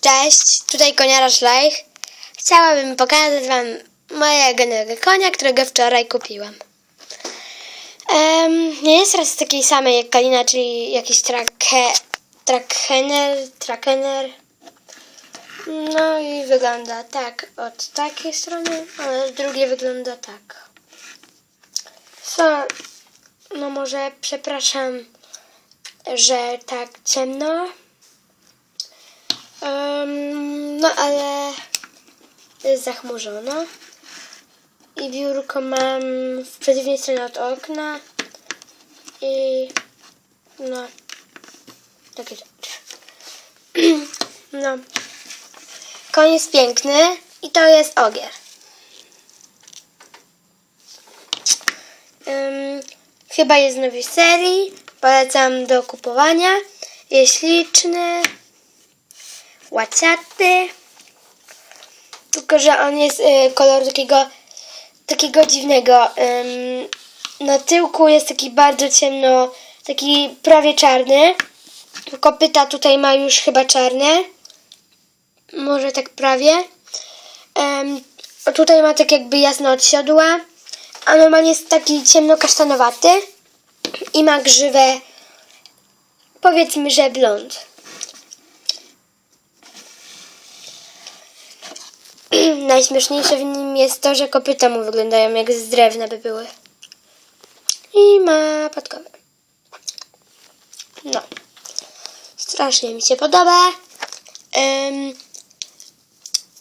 Cześć, tutaj koniara Szlajch. Chciałabym pokazać Wam mojego konia, którego wczoraj kupiłam. Em, nie jest raz takiej samej jak Kalina, czyli jakiś trake, trakener, trakener. No i wygląda tak od takiej strony, a z drugiej wygląda tak. Co? No może przepraszam, że tak ciemno. Em, no ale jest zachmurzono. I biurko mam w przeciwnej stronie od okna. I no takie rzeczy. No. Koń jest piękny i to jest ogier. Ym, chyba jest z nowej serii. Polecam do kupowania. Jest śliczny. Łaciaty. Tylko, że on jest y, takiego takiego dziwnego. Ym, na tyłku jest taki bardzo ciemno, taki prawie czarny. Kopyta tutaj ma już chyba czarne. Może tak prawie. A tutaj ma tak jakby jasno od siodła. A normalnie jest taki ciemno-kasztanowaty. I ma grzywę powiedzmy, że blond. Najśmieszniejsze w nim jest to, że kopyta mu wyglądają jak z drewna by były. I ma podkowy. No. Strasznie mi się podoba.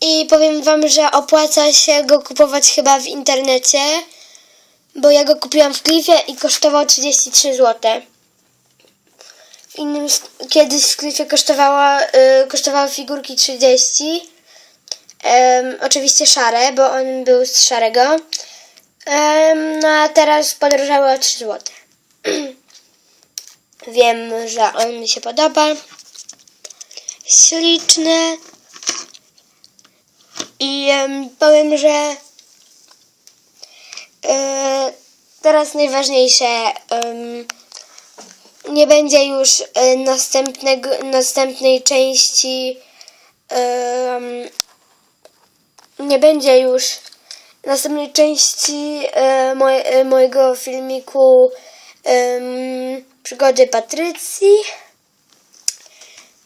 I powiem wam, że opłaca się go kupować chyba w internecie, bo ja go kupiłam w Clifie i kosztował 33 zł. W innym, kiedyś w Clifie kosztowała, y, kosztowały figurki 30 Em, oczywiście szare, bo on był z szarego. Em, no a teraz podrożały o 3 zł. Wiem, że on mi się podoba. Śliczny. I em, powiem, że e, teraz najważniejsze. em, nie będzie już e, następnego, następnej części. em, nie będzie już następnej części e, moje, e, mojego filmiku em, przygody Patrycji.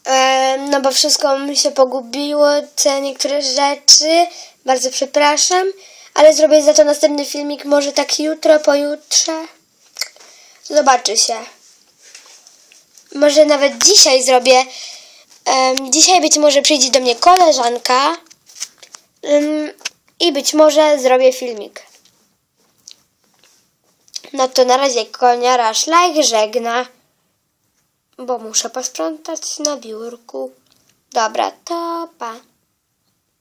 Em, no bo wszystko mi się pogubiło, te niektóre rzeczy. Bardzo przepraszam, ale zrobię za to następny filmik, może tak jutro, pojutrze. Zobaczy się. Może nawet dzisiaj zrobię. Dzisiaj być może przyjdzie do mnie koleżanka. I być może zrobię filmik. No to na razie koniara szlajk żegna, bo muszę posprzątać na biurku. Dobra, to pa.